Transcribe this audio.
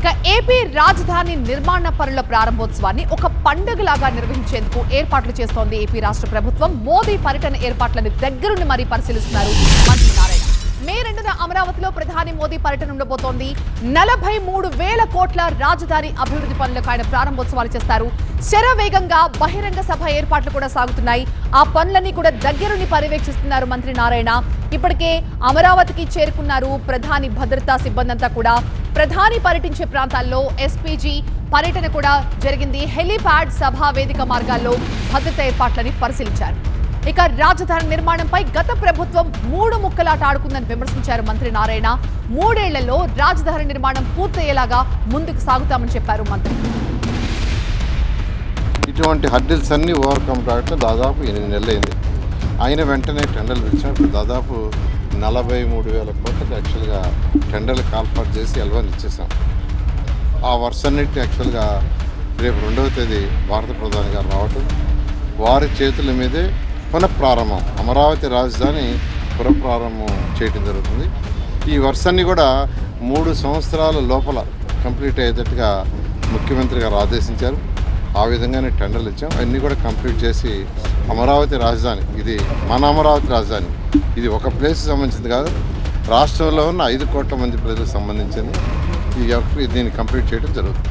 ఇక ఏపీ రాజధాని నిర్మాణ పనుల ప్రారంభోత్సవాన్ని ఒక పండుగలాగా నిర్వహించేందుకు ఏర్పాట్లు చేస్తోంది ఏపీ రాష్ట్ర ప్రభుత్వం. మోదీ పర్యటన ఏర్పాట్లను దగ్గరుండి మరీ పరిశీలిస్తున్నారు మంత్రి నారాయణ. మే రెండున అమరావతిలో ప్రధాని మోదీ పర్యటన ఉండబోతోంది. నలభై మూడు వేల కోట్ల రాజధాని అభివృద్ధి పనులకు ఆయన ప్రారంభోత్సవాలు చేస్తారు. శరవేగంగా బహిరంగ సభ ఏర్పాట్లు కూడా సాగుతున్నాయి. ఆ పనులన్నీ కూడా దగ్గరుండి పర్యవేక్షిస్తున్నారు మంత్రి నారాయణ. ఇప్పటికే అమరావతికి చేరుకున్నారు ప్రధాని భద్రతా సిబ్బంది అంతా కూడా. ప్రధాని పర్యటించే ప్రాంతాల్లో ఎస్పీజీ పర్యటన కూడా జరిగింది. హెలీప్యాడ్ సభా వేదిక మార్గాల్లో భద్రతా ఏర్పాట్లని పరిశీలించారు. ఇక రాజధాని నిర్మాణంపై గత ప్రభుత్వం మూడు ముక్కలాట ఆడుకుందని విమర్శించారు మంత్రి నారాయణ. మూడేళ్ళలో రాజధాని నిర్మాణం పూర్తయ్యేలాగా ముందుకు సాగుతామని చెప్పారు మంత్రి. ఇటువంటి హడ్డిల్స్ అన్ని ఓవర్కమ్ కావడం దాదాపు ఎనిమిది నెలలైంది. అయిన వెంటనే టెండర్లు పిలిచినప్పుడు దాదాపు నలభై మూడు వేల కోట్లకి యాక్చువల్గా టెండర్లు కాల్పాటు చేసి ఎల్వన్ ఇచ్చేసాం ఆ వర్షన్నిటి యాక్చువల్గా రేపు రెండవ తేదీ భారత ప్రధాని గారు రావటం వారి చేతుల మీదే పునఃప్రారంభం అమరావతి రాజధాని పునఃప్రారంభం చేయడం జరుగుతుంది. ఈ వర్షాన్ని కూడా మూడు సంవత్సరాల లోపల కంప్లీట్ అయ్యేటట్టుగా ముఖ్యమంత్రి గారు ఆదేశించారు. ఆ విధంగానే టెండర్లు ఇచ్చాం. అన్నీ కూడా కంప్లీట్ చేసి అమరావతి రాజధాని ఇది మన అమరావతి రాజధాని ఇది ఒక ప్లేస్ సంబంధించింది కాదు. రాష్ట్రంలో ఉన్న ఐదు కోట్ల మంది ప్రజలకు సంబంధించింది. ఈ యొక్క- దీన్ని కంప్లీట్ చేయడం జరుగుతుంది.